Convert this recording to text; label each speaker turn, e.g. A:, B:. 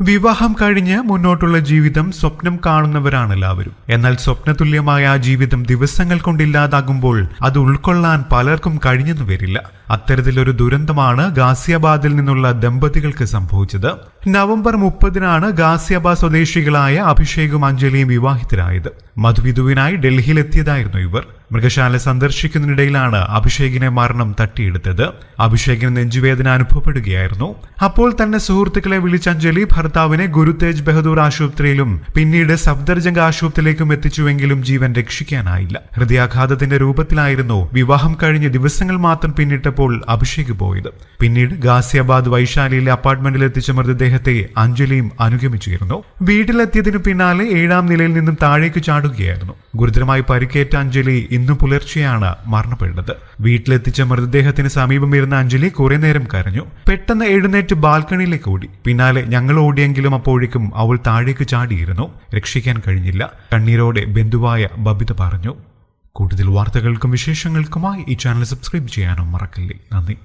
A: വിവാഹം കഴിഞ്ഞ് മുന്നോട്ടുള്ള ജീവിതം സ്വപ്നം കാണുന്നവരാണ് എല്ലാവരും എന്നാൽ സ്വപ്നതുല്യമായ ആ ജീവിതം ദിവസങ്ങൾ കൊണ്ടില്ലാതാകുമ്പോൾ അത് ഉൾക്കൊള്ളാൻ പലർക്കും കഴിഞ്ഞെന്നു വരില്ല. അത്തരത്തിലൊരു ദുരന്തമാണ് ഗാസിയാബാദിൽ നിന്നുള്ള ദമ്പതികൾക്ക് സംഭവിച്ചത്. നവംബർ മുപ്പതിനാണ് ഗാസിയാബാദ് സ്വദേശികളായ അഭിഷേകും അഞ്ജലിയും വിവാഹിതരായത്. മധുവിധുവിനായി ഡൽഹിയിലെത്തിയതായിരുന്നു ഇവർ. മൃഗശാല സന്ദർശിക്കുന്നതിനിടയിലാണ് അഭിഷേകിനെ മരണം തട്ടിയെടുത്തത്. അഭിഷേകിന് നെഞ്ചുവേദന അനുഭവപ്പെടുകയായിരുന്നു. അപ്പോൾ തന്നെ സുഹൃത്തുക്കളെ വിളിച്ച അഞ്ജലി ഭർത്താവിനെ ഗുരു തേജ് ബഹദൂർ ആശുപത്രിയിലും പിന്നീട് സഫ്ദർജംഗ് ആശുപത്രിയിലേക്കും എത്തിച്ചുവെങ്കിലും ജീവൻ രക്ഷിക്കാനായില്ല. ഹൃദയാഘാതത്തിന്റെ രൂപത്തിലായിരുന്നു വിവാഹം കഴിഞ്ഞ ദിവസങ്ങൾ മാത്രം പിന്നിട്ടപ്പോൾ അഭിഷേക് പോയത്. പിന്നീട് ഗാസിയാബാദ് വൈശാലിയിലെ അപ്പാർട്ട്മെന്റിൽ എത്തിച്ച മൃതദേഹത്തെ അഞ്ജലിയും അനുഗമിച്ചിരുന്നു. വീട്ടിലെത്തിയതിനു പിന്നാലെ ഏഴാം നിലയിൽ നിന്നും താഴേക്ക് ചാടുകയായിരുന്നു. ഗുരുതരമായി പരിക്കേറ്റ അഞ്ജലി ഇന്നു പുലർച്ചെയാണ് മരണപ്പെടുന്നത്. വീട്ടിലെത്തിച്ച മൃതദേഹത്തിന് സമീപം ഇരുന്ന അഞ്ജലി കുറെ നേരം കരഞ്ഞു. പെട്ടെന്ന് എഴുന്നേറ്റ് ബാൽക്കണിയിലേക്ക് ഓടി. പിന്നാലെ ഞങ്ങൾ ഓടിയെങ്കിലും അപ്പോഴേക്കും അവൾ താഴേക്ക് ചാടിയിരുന്നു. രക്ഷിക്കാൻ കഴിഞ്ഞില്ല. കണ്ണീരോടെ ബന്ധുവായ ബബിത പറഞ്ഞു. കൂടുതൽ വാർത്തകൾക്കും വിശേഷങ്ങൾക്കുമായി ഈ ചാനൽ സബ്സ്ക്രൈബ് ചെയ്യാനും മറക്കല്ലേ. നന്ദി.